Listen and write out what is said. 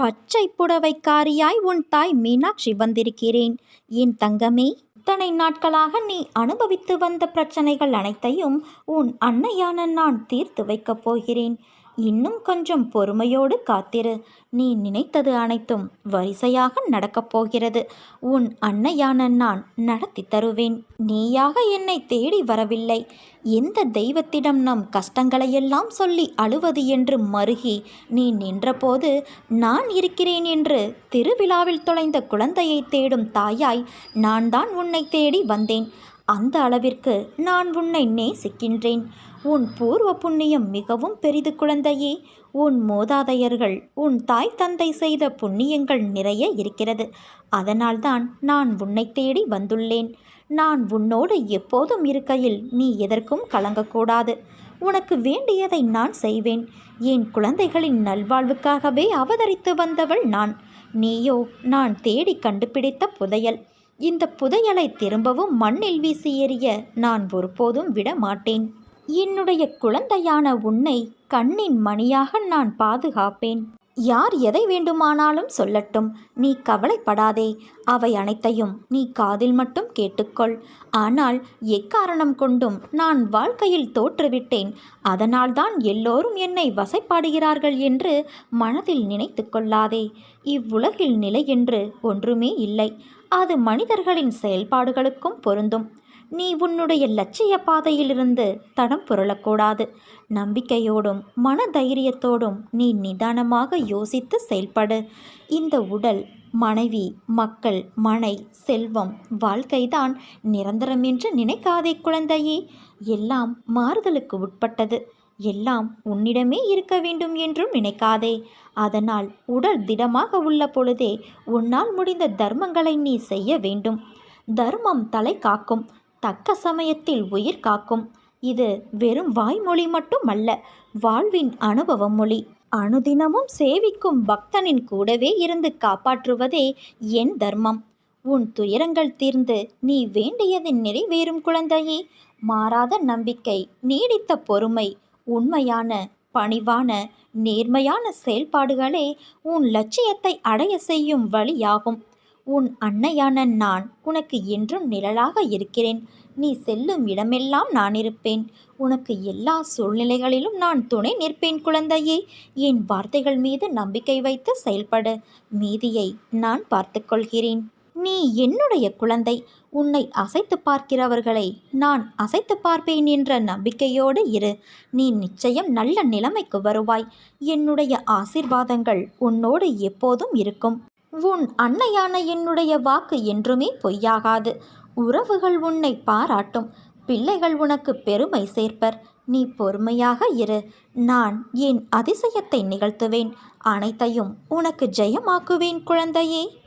பச்சை புடவைக்காரியாய் உன் தாய் மீனாட்சி வந்திருக்கிறேன். என் தங்கமே இத்தனை நாட்களாக நீ அனுபவித்து வந்த பிரச்சனைகள் அனைத்தையும் உன் அன்னையான நான் தீர்த்து வைக்கப் போகிறேன். இன்னும் கொஞ்சம் பொறுமையோடு காத்திரு. நீ நினைத்தது அனைத்தும் வரிசையாக நடக்கப் போகிறது. உன் அன்னையான நான் நடத்தி தருவேன். நீயாக என்னை தேடி வரவில்லை. எந்த தெய்வத்திடம் நம் கஷ்டங்களையெல்லாம் சொல்லி அழுவது என்று மருகி நீ நின்றபோது நான் இருக்கிறேன் என்று திருவிழாவில் தொலைந்த குழந்தையை தேடும் தாயாய் நான் தான் உன்னை தேடி வந்தேன். அந்த அளவிற்கு நான் உன்னை நேசிக்கின்றேன். உன் பூர்வ புண்ணியம் மிகவும் பெரிது குழந்தையே. உன் மூதாதையர்கள் உன் தாய் தந்தை செய்த புண்ணியங்கள் நிறைய இருக்கிறது. அதனால்தான் நான் உன்னை தேடி வந்துள்ளேன். நான் உன்னோடு எப்போதும் இருக்கையில் நீ எதற்கும் கலங்கக்கூடாது. உனக்கு வேண்டியதை நான் செய்வேன். என் குழந்தைகளின் நல்வாழ்வுக்காகவே அவதரித்து வந்தவள் நான். நீயோ நான் தேடி கண்டுபிடித்த புதையல். இந்த புதையலை திரும்பவும் மண்ணில் வீசி எறிய நான் ஒருபோதும் விட மாட்டேன் என்னுடைய குழந்தையான உன்னை கண்ணின் மணியாக நான் பாதுகாப்பேன். யார் எதை வேண்டுமானாலும் சொல்லட்டும். நீ கவலைப்படாதே. அவை அனைத்தையும் நீ காதில் மட்டும் கேட்டுக்கொள். ஆனால் எக்காரணம் கொண்டும் நான் வாழ்க்கையில் தோற்றுவிட்டேன். அதனால்தான் எல்லோரும் என்னை வசைப்பாடுகிறார்கள் என்று மனதில் நினைத்து கொள்ளாதே. இவ்வுலகில் நிலை என்று ஒன்றுமே இல்லை. அது மனிதர்களின் செயல்பாடுகளுக்கும் பொருந்தும். நீ உன்னுடைய லட்சிய பாதையிலிருந்து தடம் புரளக்கூடாது. நம்பிக்கையோடும் மன தைரியத்தோடும் நீ நிதானமாக யோசித்து செயல்படு. இந்த உடல் மனைவி மக்கள் மனை செல்வம் வாழ்க்கைதான் நிரந்தரம் என்று நினைக்காதே குழந்தையே. எல்லாம் மாறுதலுக்கு உட்பட்டது. எல்லாம் உன்னிடமே இருக்க வேண்டும் என்றும் நினைக்காதே. அதனால் உடல் திடமாக உள்ள பொழுதே உன்னால் முடிந்த தர்மங்களை நீ செய்ய வேண்டும். தர்மம் தலை காக்கும். தக்க சமயத்தில் உயிர் காக்கும். இது வெறும் வாய்மொழி மட்டுமல்ல வாழ்வின் அனுபவ மொழி அனுதினமும் சேவிக்கும் பக்தனின் கூடவே இருந்து காப்பாற்றுவதே என் தர்மம். உன் துயரங்கள் தீர்ந்து நீ வேண்டியது நிறைவேறும் குழந்தையே. மாறாத நம்பிக்கை நீடித்த பொறுமை உண்மையான பணிவான நேர்மையான செயல்பாடுகளே உன் லட்சியத்தை அடைய செய்யும் வழியாகும். உன் அன்னையான நான் உனக்கு என்றும் நிழலாக இருக்கிறேன். நீ செல்லும் இடமெல்லாம் நான் இருப்பேன். உனக்கு எல்லா சூழ்நிலைகளிலும் நான் துணை நிற்பேன் குழந்தையே. என் வார்த்தைகள் மீது நம்பிக்கை வைத்து செயல்படு. மீதியை நான் பார்த்துக்கொள்கிறேன். நீ என்னுடைய குழந்தை. உன்னை அசைத்து பார்க்கிறவர்களை நான் அசைத்து பார்ப்பேன் என்ற நம்பிக்கையோடு இரு. நீ நிச்சயம் நல்ல நிலைமைக்கு வருவாய். என்னுடைய ஆசிர்வாதங்கள் உன்னோடு எப்போதும் இருக்கும். உன் அன்னையான என்னுடைய வாக்கு என்றுமே பொய்யாகாது. உறவுகள் உன்னை பாராட்டும். பிள்ளைகள் உனக்கு பெருமை சேர்ப்பர். நீ பொறுமையாக இரு. நான் என் அதிசயத்தை நிகழ்த்துவேன். அனைத்தையும் உனக்கு ஜெயமாக்குவேன் குழந்தையே.